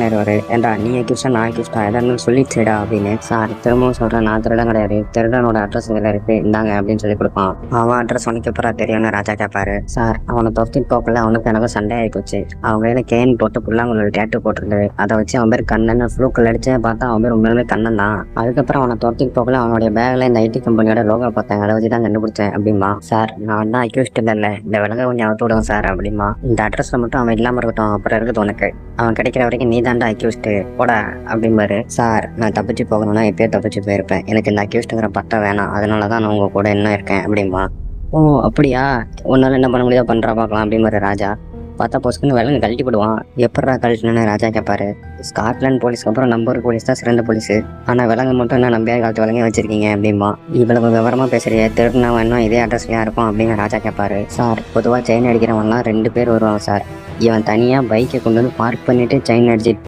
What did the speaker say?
பண்ணிடுவாரு ஏன்டா நீ அக்யூஸ்டா நான் அக்யூஸ்டா எதாவது சொல்லிடுச்சுடா அப்படின்னு. சார் திரும்பவும் சொல்றேன் நான் திருடன் கிடையாது. திருடனோட அட்ரஸ் இதில் இருக்கு. இந்தாங்க அப்படின்னு சொல்லி கொடுப்பான். அவன் அட்ரஸ் உனக்கு அப்புறம் தெரியும்னு ராஜா கேட்பாரு சார் அவனை துரத்திட்டு போக்கல அவனுக்கு எனக்கு சண்டை ஆகி போச்சு அவன் கையில கேன் போட்டு புல்லாங்குழல் டேட்டு போட்டிருந்தது. அதை வச்சு அவன் பேர் கண்ணன் ஃப்ளூக்கில் அடிச்சு பார்த்தா அவன் பேர் உண்மையிலுமே கண்ணன் தான். அதுக்கப்புறம் அவனை துரத்திட்டு போக்கல அவனுடைய பேக்ல இந்த ஐடி கம்பெனியோட லோகோ பார்த்தேன். அதை வச்சு தான் கண்டுபிடிச்சேன் அப்படிமா சார் நான் தான் அக்யூஸ்ட் இல்லை இந்த விலங்க கொஞ்சம் அவுத்து விடுவேன் சார் அப்படிமா இந்த அட்ரஸில் மட்டும் அவன் இல்லாம இருக்கட்டும். அப்புறம் இருக்குது உனக்கு. அவன் கிடைக்கிற வரைக்கும் நீ தாண்டா அக்யூஸ்ட் போடா அப்படிம்பாரு சார் நான் தப்பிச்சு போகணும்னா எப்பயோ தப்பிச்சு போயிருப்பேன். எனக்கு இந்த அக்யூஸ்ட்டுங்கிற பட்டம் வேணாம். அதனால தான் நான் உங்க கூட இன்னும் இருக்கேன் அப்படிமா ஓ அப்படியா? உன்னால என்ன பண்ண முடியாத பண்றா பார்க்கலாம் அப்படிம்பாரு ராஜா. பார்த்தா போஸ்க்குன்னு விலங்கு கழட்டி போடுவான் எப்படா கழட்டினு ராஜா கேட்பாரு ஸ்காட்லாண்ட் போலீஸ்க்கு அப்புறம் நம்ம ஊர் போலீஸ் தான் சிறந்த போலீஸ். ஆனா விலங்கு மட்டும் என்ன நம்பியார் காலத்து விலங்கே வச்சிருக்கீங்க? அப்படிமா இவ்வளவு விவரமா பேசுறிய திருடினவன் இன்னும் இதே அட்ரஸ்லயா இருக்கும் அப்படின்னு ராஜா கேட்பாரு சார் பொதுவா செயின் அடிக்கிறவன்லாம் ரெண்டு பேர் வருவாங்க சார். இவன் தனியா பைக்கை கொண்டு வந்து பார்க் பண்ணிட்டு செயின் அடிச்சிட்டு